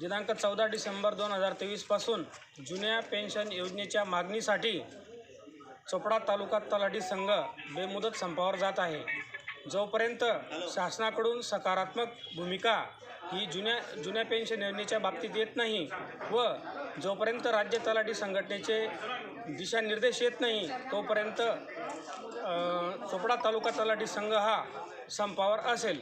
दिनांक चौदा डिसेंबर दोन हजार तेवीसपासून जुन्या पेन्शन योजनेच्या मागणीसाठी चोपडा तालुका तलाठी संघ बेमुदत संपावर जात आहे. जोपर्यंत शासनाकडून सकारात्मक भूमिका ही जुन्या जुन्या पेन्शन योजनेच्या बाबतीत येत नाही व जोपर्यंत राज्य तलाठी संघटनेचे दिशानिर्देश येत नाही तोपर्यंत चोपडा तालुका तलाठी संघ हा संपावर असेल.